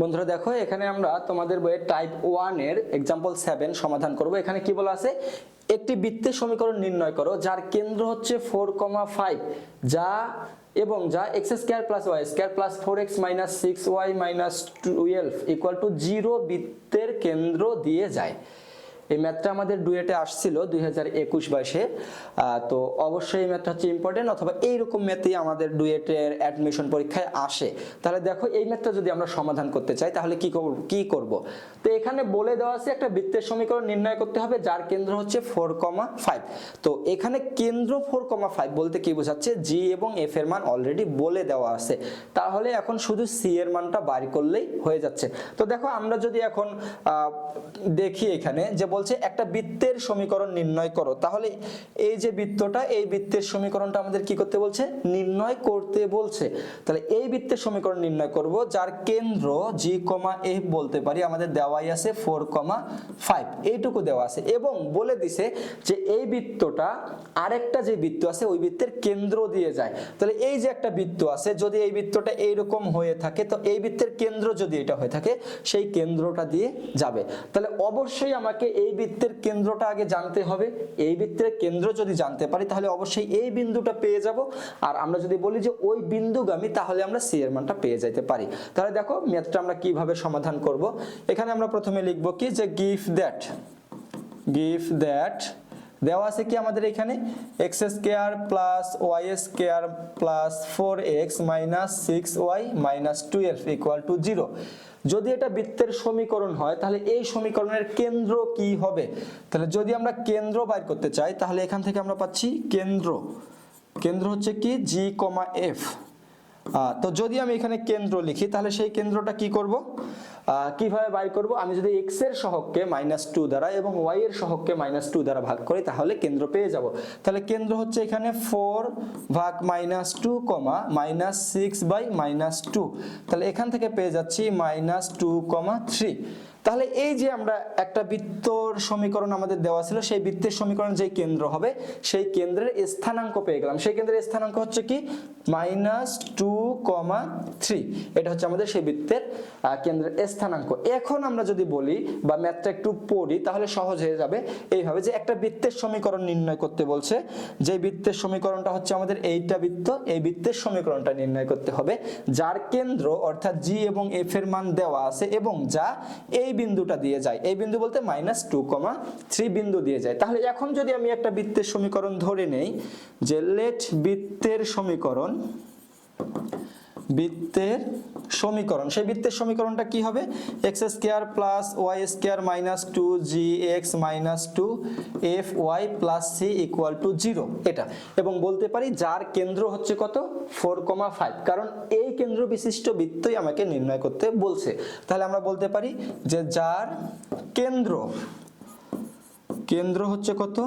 বন্ধুরা দেখো, এখানে আমরা তোমাদের বইয়ের টাইপ ওয়ানের এক্সাম্পল সেভেন সমাধান করব। এখানে কি বলা আছে? একটি বৃত্তের সমীকরণ নির্ণয় করো, যার কেন্দ্র হচ্ছে ফোর কমা ফাইভ যা এবং যা x square plus y square plus four x minus six y minus twelve equal to zero বৃত্তের কেন্দ্র দিয়ে যায়। এই ম্যাথটা আমাদের ডুয়েটে আসছিল দুই হাজার একুশ বাইশে তো অবশ্যই এই ম্যাথটা হচ্ছে ইম্পর্টেন্ট অথবা এইরকম ম্যাথই আমাদের ডুয়েটের অ্যাডমিশন পরীক্ষায় আসে। তাহলে দেখো, এই ম্যাথটা যদি আমরা সমাধান করতে চাই, তাহলে কি করব কি করব? তো এখানে বলে দেওয়া আছে একটা বৃত্তের সমীকরণ নির্ণয় করতে হবে, যার কেন্দ্র হচ্ছে ফোর কমা ফাইভ তো এখানে কেন্দ্র ফোর কমা ফাইভ বলতে কি বোঝাচ্ছে? জি এবং এফ এর মান অলরেডি বলে দেওয়া আছে। তাহলে এখন শুধু সি এর মানটা বাড়ি করলেই হয়ে যাচ্ছে। তো দেখো, আমরা যদি এখন দেখি এখানে যে বলছে, একটা বৃত্তের সমীকরণ নির্ণয় করো। তাহলে এই যে বৃত্তটা, এই বৃত্তের সমীকরণটা আমাদের কি করতে বলছে? নির্ণয় করতে বলছে। তাহলে এই বৃত্তের সমীকরণ নির্ণয় করব, যার কেন্দ্র জি কমা এফ বলতে পারি, আমাদের দেওয়াই আছে ফোর কমা ফাইভ এইটুকু দেওয়া আছে। এবং বলে দিছে যে এই বৃত্তটা আরেকটা যে বৃত্ত আছে, ওই বৃত্তের কেন্দ্র দিয়ে যায়। তাহলে এই যে একটা বৃত্ত আছে, যদি এই বৃত্তটা এইরকম হয়ে থাকে, তো এই বৃত্তের কেন্দ্র যদি এটা হয়ে থাকে, সেই কেন্দ্রটা দিয়ে যাবে। তাহলে অবশ্যই আমাকে এই বৃত্তের কেন্দ্রটা আগে জানতে হবে। এই বৃত্তের কেন্দ্র যদি জানতে পারি, তাহলে অবশ্যই এই বিন্দুটা পেয়ে যাব। আর আমরা যদি বলি যে ওই বিন্দুগামী, তাহলে আমরা সি এর মানটা পেয়ে যাইতে পারি। তাহলে দেখো, ম্যাথটা আমরা কীভাবে সমাধান করব। এখানে আমরা প্রথমে লিখব কি? যে গিফ দ্যাট গিভ দ্যাট দেওয়া আছে কি আমাদের এখানে? X square plus y square plus four x minus six y minus twelve equal to zero যদি এটা বৃত্তের সমীকরণ হয়, তাহলে এই সমীকরণের কেন্দ্র কি হবে? তাহলে যদি আমরা কেন্দ্র বাইর করতে চাই, তাহলে এখান থেকে আমরা পাচ্ছি কেন্দ্র। কেন্দ্র হচ্ছে কি? জি কমা এফ তো যদি আমি এখানে কেন্দ্র লিখি, তাহলে সেই কেন্দ্রটা কি করব? কীভাবে বাই করব? আমি যদি এক্সের সহগকে মাইনাস টু দ্বারা এবং ওয়াই এর সহগকে মাইনাস টু দ্বারা ভাগ করি, তাহলে কেন্দ্র পেয়ে যাব। তাহলে কেন্দ্র হচ্ছে এখানে ফোর ভাগ minus two comma minus six by minus two তাহলে এখান থেকে পেয়ে যাচ্ছি মাইনাস টু কমা থ্রি তাহলে এই যে আমরা একটা বৃত্তর সমীকরণ আমাদের দেওয়া ছিল, সেই বৃত্তের সমীকরণ যে কেন্দ্র হবে, সেই কেন্দ্রের স্থানাঙ্ক পেয়ে গেলাম। সেই কেন্দ্রের স্থানাঙ্ক হচ্ছে কি? Minus two comma three. এটা হচ্ছে আমাদের সেই বৃত্তের কেন্দ্রের স্থানাঙ্ক। এখন আমরা যদি বলি বা ম্যাথটা একটু পড়ি, তাহলে সহজ হয়ে যাবে এইভাবে যে একটা বৃত্তের সমীকরণ নির্ণয় করতে বলছে, যে বৃত্তের সমীকরণটা হচ্ছে আমাদের এইটা বৃত্ত, এই বৃত্তের সমীকরণটা নির্ণয় করতে হবে, যার কেন্দ্র অর্থাৎ জি এবং এফ এর মান দেওয়া আছে এবং যা এই বিন্দুটা দিয়ে যায়। এই বিন্দু বলতে মাইনাস টু কমা থ্রি বিন্দু দিয়ে যায়। তাহলে এখন যদি আমি একটা বৃত্তের সমীকরণ ধরে নেই, যে লেট বৃত্তের সমীকরণ বৃত্তের সমীকরণ। সেই বৃত্তের সমীকরণটা কি হবে? X square plus y square minus two g x minus two f y plus c equal to zero এটা। এবং বলতে পারি যার কেন্দ্র হচ্ছে কত? ফোর কমা ফাইভ কারণ এই কেন্দ্র বিশিষ্ট বৃত্তই আমাকে নির্ণয় করতে বলছে। তাহলে আমরা বলতে পারি যে যার কেন্দ্র কেন্দ্র হচ্ছে কত?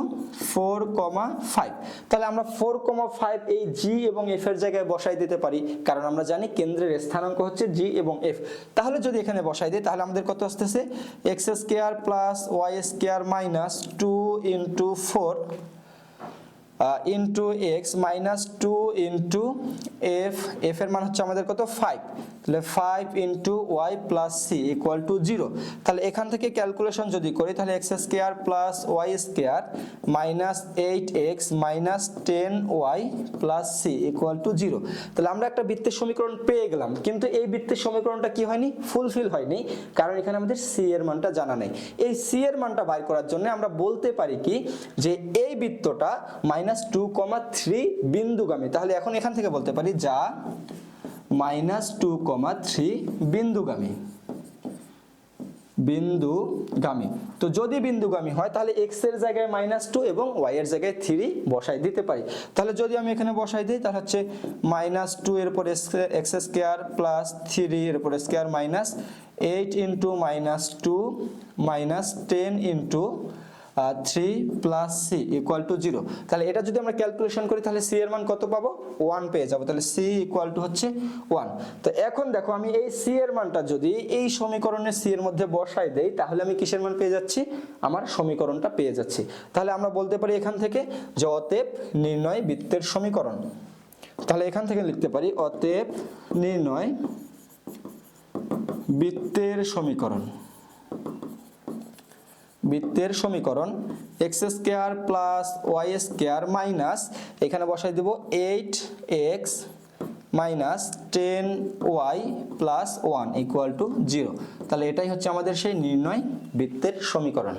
Four comma five. তাহলে আমরা ফোর কমা ফাইভ এই জি এবং এফ এর জায়গায় বসাই দিতে পারি, কারণ আমরা জানি কেন্দ্রের স্থানাঙ্ক হচ্ছে জি এবং এফ। তাহলে যদি এখানে বসাই দিই, তাহলে আমাদের কত আসতেছে? X square plus y square minus two into four into x minus two into f f এর মান হচ্ছে আমাদের কত? ফাইভ তাহলে five into y plus c equal to zero তাহলে এখান থেকে ক্যালকুলেশন যদি করি, তাহলে x square plus y square minus eight x minus ten y plus c equal to zero তাহলে আমরা একটা বৃত্তের সমীকরণ পেয়ে গেলাম, কিন্তু এই বৃত্তের সমীকরণটা কি হয়নি? ফুলফিল হয়নি, কারণ এখানে আমাদের সি এর মানটা জানা নেই। এই সি এর মানটা বাইর করার জন্য আমরা বলতে পারি কি, যে এই বৃত্তটা মাইনাস টু কমা থ্রি বিন্দুগামী। তাহলে এখন এখান থেকে বলতে পারি যা মাইনাস টু কমা থ্রি বিন্দুগামী। বিন্দুগামী। তো যদি বিন্দুগামী হয়, তাহলে এক্সের জায়গায় মাইনাস টু এবং ওয়াই এর জায়গায় থ্রি বসাই দিতে পারি। তাহলে যদি আমি এখানে বসাই দিই, তাহলে হচ্ছে মাইনাস টু এর পরে এক্স স্কোয়ার প্লাস থ্রি এর পরে square minus eight into minus two minus ten into three plus c equal to zero তাহলে এটা যদি আমরা ক্যালকুলেশন করি, তাহলে সি এর মান কত পাবো? ওয়ান পেয়ে যাব। তাহলে সি ইকুয়াল টু হচ্ছে ওয়ান তো এখন দেখো, আমি এই সি এর মানটা যদি এই সমীকরণে সি এর মধ্যে বসাই দেই, তাহলে আমি কিসের মান পেয়ে যাচ্ছি? আমার সমীকরণটা পেয়ে যাচ্ছি। তাহলে আমরা বলতে পারি এখান থেকে যে অতএব নির্ণয় বৃত্তের সমীকরণ। তাহলে এখান থেকে লিখতে পারি, অতএব নির্ণয় বৃত্তের সমীকরণ। বৃত্তের সমীকরণ x square plus y square minus এখানে বসাই দেব eight x minus ten y plus one equal to zero তাহলে এটাই হচ্ছে আমাদের সেই নির্ণয় বৃত্তের সমীকরণ।